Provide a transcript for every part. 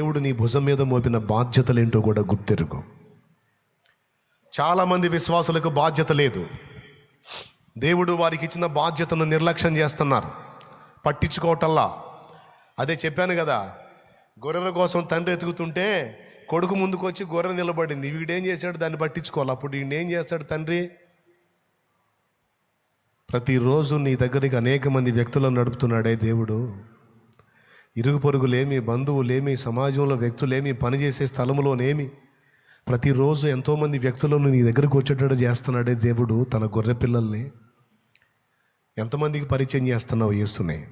దేవుడు నీ భుజం మీద మోపిన బాధ్యతలేంటో కూడా గుర్తెరుగు. చాలామంది విశ్వాసులకు బాధ్యత లేదు. దేవుడు వారికి ఇచ్చిన బాధ్యతను నిర్లక్ష్యం చేస్తున్నారు. పట్టించుకోవటల్లా అదే చెప్పాను కదా గొర్రెల కోసం తండ్రి ఎతుకుతుంటే కొడుకు ముందుకు వచ్చి గొర్రె నిలబడింది. వీడేం చేశాడు? దాన్ని పట్టించుకోవాలి. అప్పుడు వీడేం చేస్తాడు తండ్రి? ప్రతిరోజు నీ దగ్గరికి అనేక మంది వ్యక్తులను నడుపుతున్నాడే దేవుడు. ఇరుగు పొరుగులేమి బంధువులేమి సమాజంలో వ్యక్తులేమి పనిచేసే స్థలంలోనేమి ప్రతిరోజు ఎంతోమంది వ్యక్తులను నీ దగ్గరకు వచ్చేటట్టు చేస్తున్నాడే దేవుడు తన గొర్రె పిల్లల్ని. ఎంతమందికి పరిచయం చేస్తున్నావు యేసుని?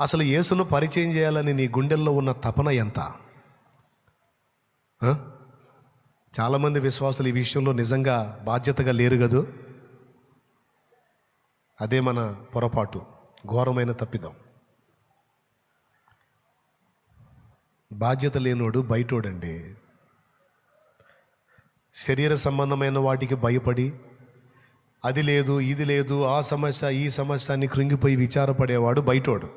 అసలు యేసును పరిచయం చేయాలని నీ గుండెల్లో ఉన్న తపన ఎంత? చాలామంది విశ్వాసులు ఈ విషయంలో నిజంగా బాధ్యతగా లేరు కదూ? అదే మన పొరపాటు ఘోరమైన తప్పిదం. బాధ్యత లేనోడు బయటోడండి. శరీర సంబంధమైన వాటికి భయపడి అది లేదు ఇది లేదు ఆ సమస్య ఈ సమస్య అని కృంగిపోయి విచారపడేవాడు బయటోడు.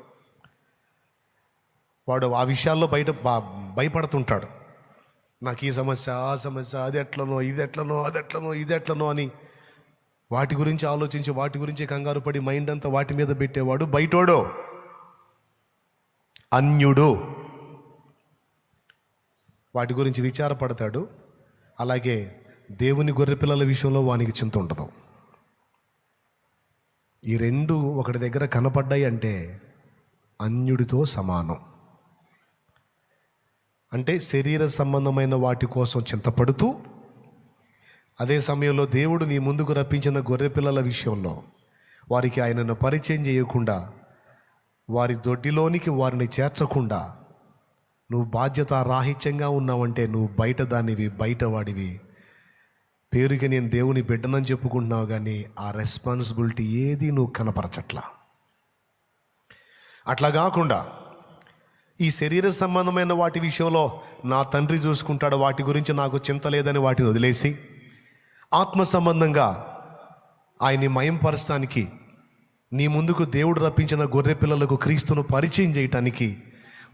వాడు ఆ విషయాల్లో బయట బా- భయపడుతుంటాడు. నాకు ఈ సమస్య ఆ సమస్య అది ఎట్లనో ఇది ఎట్లనో అది ఎట్లనో ఇది ఎట్లనో అని వాటి గురించి ఆలోచించి వాటి గురించి కంగారు పడి మైండ్ అంతా వాటి మీద పెట్టేవాడు బయటోడు. అన్యుడు. వాటి గురించి విచారపడతాడు. అలాగే దేవుని గొర్రెపిల్లల విషయంలో వానికి చింత ఉండదు. ఈ రెండు ఒకటి దగ్గర కనపడ్డాయి అంటే అన్యుడితో సమానం. అంటే శరీర సంబంధమైన వాటి కోసం చింతపడుతూ అదే సమయంలో దేవుడు నీ ముందుకు రప్పించిన గొర్రెపిల్లల విషయంలో వారికి ఆయనను పరిచయం చేయకుండా వారి దొడ్డిలోనికి వారిని చేర్చకుండా నువ్వు బాధ్యత రాహిత్యంగా ఉన్నావంటే నువ్వు బయట దానివి బయట వాడివి. పేరుకి నేను దేవుని బిడ్డనని చెప్పుకుంటున్నావు కానీ ఆ రెస్పాన్సిబిలిటీ ఏది నువ్వు కనపరచట్లా? అట్లా కాకుండా ఈ శరీర సంబంధమైన వాటి విషయంలో నా తండ్రి చూసుకుంటాడు వాటి గురించి నాకు చింత లేదని వాటిని వదిలేసి ఆత్మ సంబంధంగా ఆయన్ని మయంపరచడానికి నీ ముందుకు దేవుడు రప్పించిన గొర్రె పిల్లలకు క్రీస్తును పరిచయం చేయటానికి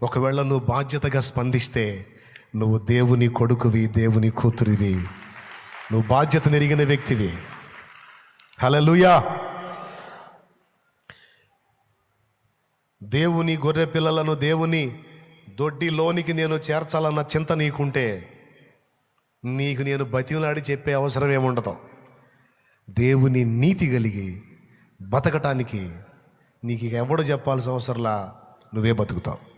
ఒకవేళ నువ్వు బాధ్యతగా స్పందిస్తే నువ్వు దేవుని కొడుకువి దేవుని కూతురివి. నువ్వు బాధ్యత నెరిగిన వ్యక్తివి. హలలుయా దేవుని గొర్రె పిల్లలను దేవుని దొడ్డిలోనికి నేను చేర్చాలన్న చింత నీకుంటే నీకు నేను బతిలాడి చెప్పే అవసరం ఏముండదు. దేవుని నీతి కలిగి బతకటానికి నీకు ఎవడు చెప్పాల్సిన అవసరంలా నువ్వే బతుకుతావు.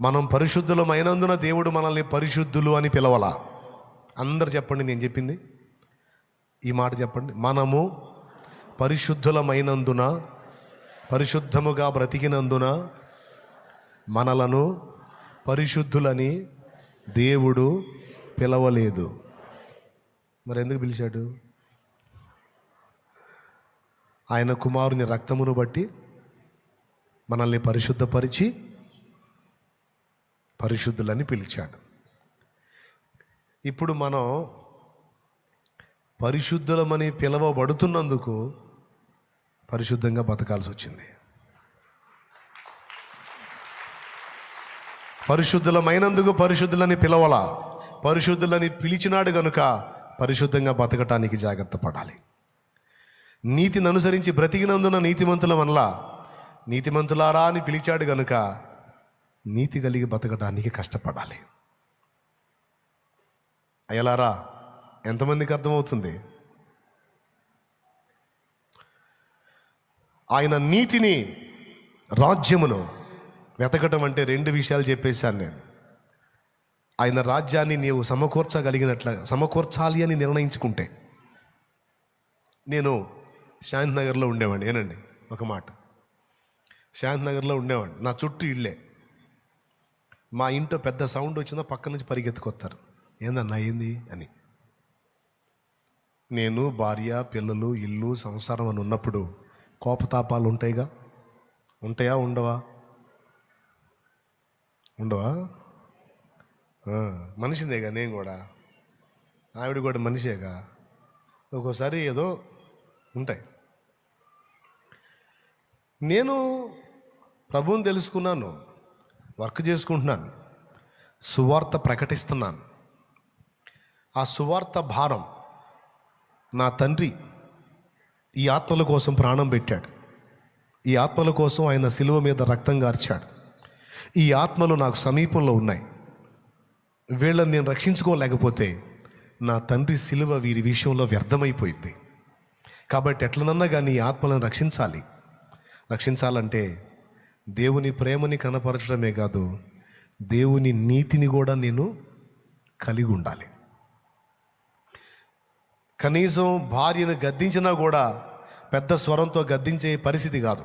మనం పరిశుద్ధులమైనందున దేవుడు మనల్ని పరిశుద్ధులు అని పిలవలా? అందరు చెప్పండి నేను చెప్పింది. ఈ మాట చెప్పండి. మనము పరిశుద్ధులమైనందున పరిశుద్ధముగా బ్రతికినందున మనలను పరిశుద్ధులని దేవుడు పిలవలేదు. మరి ఎందుకు పిలిచాడు? ఆయన కుమారుని రక్తమును బట్టి మనల్ని పరిశుద్ధపరిచి పరిశుద్ధులని పిలిచాడు. ఇప్పుడు మనం పరిశుద్ధులమని పిలవబడుతున్నందుకు పరిశుద్ధంగా బతకాల్సి వచ్చింది. పరిశుద్ధులమైనందుకు పరిశుద్ధులని పిలవలా పరిశుద్ధులని పిలిచినాడు గనుక పరిశుద్ధంగా బతకటానికి జాగ్రత్త పడాలి. నీతిని అనుసరించి బ్రతికినందున నీతిమంతుల వల్ల నీతిమంతులారా అని పిలిచాడు గనుక నీతి కలిగి బతకడానికి కష్టపడాలి. అయ్యలారా ఎంతమందికి అర్థమవుతుంది? ఆయన నీతిని రాజ్యమును వెతకటం అంటే రెండు విషయాలు చెప్పేశాను నేను. ఆయన రాజ్యాన్ని నీవు సమకూర్చగలిగినట్ల సమకూర్చాలి అని నిర్ణయించుకుంటే. నేను శాంతి నగర్లో ఉండేవాడిని ఏనండి? ఒక మాట. శాంతినగర్లో ఉండేవాడిని. నా చుట్టూ ఇళ్ళే మా ఇంట్లో పెద్ద సౌండ్ వచ్చిందో పక్క నుంచి పరిగెత్తుకొస్తారు ఏందన్నా ఏంది? అని. నేను భార్య పిల్లలు ఇల్లు సంసారం అని ఉన్నప్పుడు కోపతాపాలు ఉంటాయిగా ఉంటాయా ఉండవా? ఉండవా? ఆ, మనిషినేగా నేను కూడా. ఆవిడ కూడా మనిషేగా? ఒక్కోసారి ఏదో ఉంటాయి. నేను ప్రభువుని తెలుసుకున్నాను. వర్క్ చేసుకుంటున్నాను. సువార్త ప్రకటిస్తున్నాను. ఆ సువార్త భారం నా తండ్రి ఈ ఆత్మల కోసం ప్రాణం పెట్టాడు. ఈ ఆత్మల కోసం ఆయన శిలువ మీద రక్తం గార్చాడు. ఈ ఆత్మలు నాకు సమీపంలో ఉన్నాయి. వీళ్ళని నేను రక్షించుకోలేకపోతే నా తండ్రి శిలువ వీరి విషయంలో వ్యర్థమైపోయింది. కాబట్టి ఎట్లనన్నా కానీ ఈ ఆత్మలను రక్షించాలి. రక్షించాలంటే దేవుని ప్రేమని కనపరచడమే కాదు దేవుని నీతిని కూడా నేను కలిగి ఉండాలి. కనీసం భార్యను గద్దించినా కూడా పెద్ద స్వరంతో గద్దించే పరిస్థితి కాదు.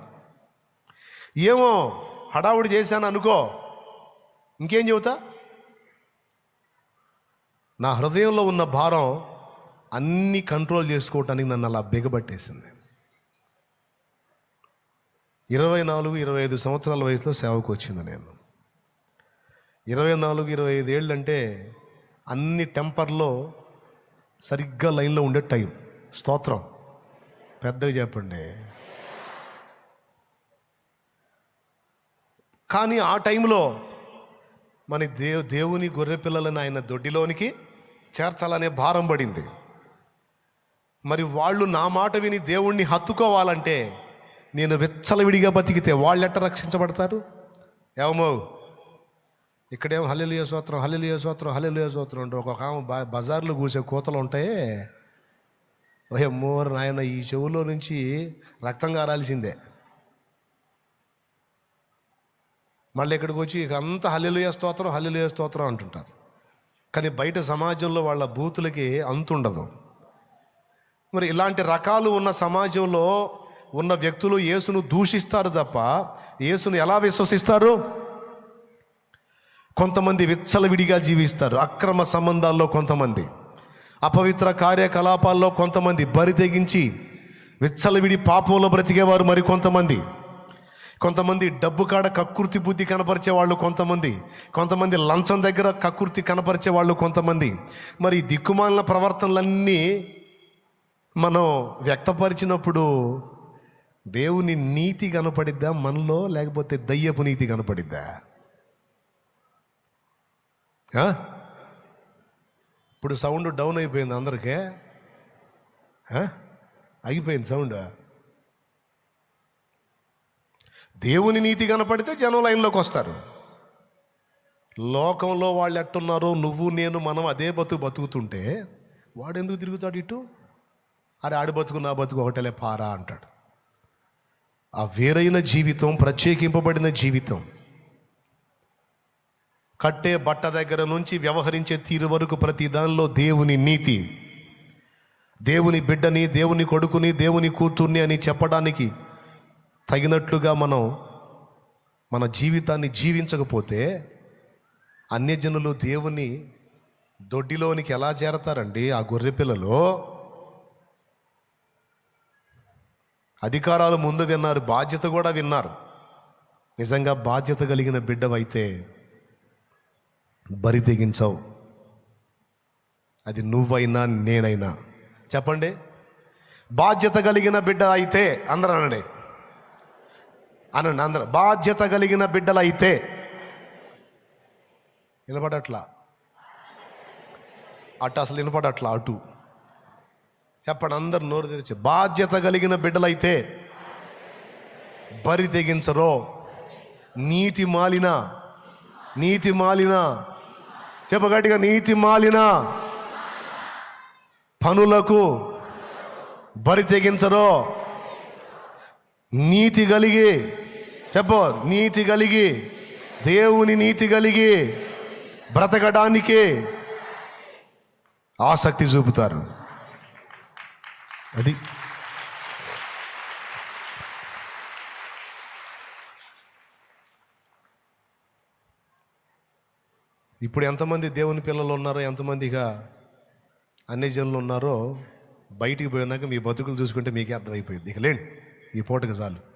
ఏమో హడావుడి చేశాను అనుకో ఇంకేం చెబుతా? నా హృదయంలో ఉన్న భారం అన్ని కంట్రోల్ చేసుకోవటానికి నన్ను అలా బిగబట్టేసింది. ఇరవై నాలుగు ఇరవై ఐదు సంవత్సరాల వయసులో సేవకు వచ్చింది నేను. ఇరవై నాలుగు ఇరవై ఐదు ఏళ్ళు అంటే అన్ని టెంపర్లో సరిగ్గా లైన్లో ఉండే టైం. స్తోత్రం. పెద్దగా చెప్పండి. కానీ ఆ టైంలో మన దేవు దేవుని గొర్రె పిల్లలను ఆయన దొడ్డిలోనికి చేర్చాలనే భారం పడింది. మరి వాళ్ళు నా మాట విని దేవుణ్ణి హత్తుకోవాలంటే నేను విచ్చలవిడిగా బతికితే వాళ్ళు ఎట్ట రక్షించబడతారు? ఏమో? ఇక్కడేమో హల్లెలూయ సూత్రం హల్లెలూయ సూత్రం హల్లెలూయ సూత్రం అంటే ఒక్కొక్క ఆమె బ- బజార్లో కూసే కూతలు ఉంటాయి ఓహే మోర్ నాయన ఈ చెవులో నుంచి రక్తం కారాల్సిందే మళ్ళీ ఇక్కడికి వచ్చి ఇక అంతా హల్లెలూయ స్తోత్రం హల్లెలూయ స్తోత్రం అంటుంటారు. కానీ బయట సమాజంలో వాళ్ళ బూతులకి అంతుండదు. మరి ఇలాంటి రకాలు ఉన్న సమాజంలో ఉన్న వ్యక్తులు యేసును దూషిస్తారు తప్ప యేసును ఎలా విశ్వసిస్తారు? కొంతమంది విచ్చలవిడిగా జీవిస్తారు అక్రమ సంబంధాల్లో కొంతమంది అపవిత్ర కార్యకలాపాల్లో కొంతమంది బరి తెగించి విచ్చలవిడి పాపంలో బ్రతికేవారు మరి కొంతమంది. కొంతమంది డబ్బు కాడ కక్కుర్తి బుద్ధి కనపరిచే వాళ్ళు కొంతమంది కొంతమంది లంచం దగ్గర కక్కుర్తి కనపరిచే వాళ్ళు కొంతమంది. మరి దిక్కుమాలిన ప్రవర్తనలన్నీ మనం వ్యక్తపరిచినప్పుడు దేవుని నీతి కనపడిద్దా మనలో లేకపోతే దయ్యపు నీతి కనపడిద్దా? ఇప్పుడు సౌండ్ డౌన్ అయిపోయింది అందరికీ. అయిపోయింది ఆగిపోయింది సౌండ్. దేవుని నీతి కనపడితే జనం లైన్లోకి వస్తారు. లోకంలో వాళ్ళు ఎట్టున్నారో నువ్వు నేను మనం అదే బతుకు బతుకుతుంటే వాడు ఎందుకు తిరుగుతాడు ఇటు? అరే ఆడి బతుకు నా బతుకు ఒకటేలే పారా అంటాడు. ఆ వేరైన జీవితం ప్రత్యేకింపబడిన జీవితం. కట్టే బట్ట దగ్గర నుంచి వ్యవహరించే తీరు వరకు ప్రతి దానిలో దేవుని నీతి. దేవుని బిడ్డని దేవుని కొడుకుని దేవుని కూతుర్ని అని చెప్పడానికి తగినట్లుగా మనం మన జీవితాన్ని జీవించకపోతే అన్యజనులు దేవుని దొడ్డిలోనికి ఎలా చేరతారండి? ఆ గొర్రె పిల్లలు అధికారాలు ముందు విన్నారు బాధ్యత కూడా విన్నారు. నిజంగా బాధ్యత కలిగిన బిడ్డవైతే బరి తెగించవు. అది నువ్వైనా నేనైనా. చెప్పండి. బాధ్యత కలిగిన బిడ్డ అయితే అందరూ అనండి. అనండి అందరూ. బాధ్యత కలిగిన బిడ్డలైతే వినపడట్లా? అటు అసలు వినపడట్లా? అటు. చెప్పండి అందరు నోరు తెరిచి. బాధ్యత కలిగిన బిడ్డలైతే బరి తెగించరో. నీతి మాలిన నీతి మాలిన. చెప్పగట్టిగా నీతి మాలిన. పనులకు బరి తెగించరో. నీతి కలిగి చెప్పు నీతి కలిగి దేవుని నీతి కలిగి బ్రతకడానికి ఆసక్తి చూపుతారు. అది. ఇప్పుడు ఎంతమంది దేవుని పిల్లలు ఉన్నారో ఎంతమందిగా అన్ని జనులు ఉన్నారో బయటికి పోయినాక మీ బతుకులు చూసుకుంటే మీకే అర్థమైపోయింది. ఇక లేండి ఈ పూటకి చాలు.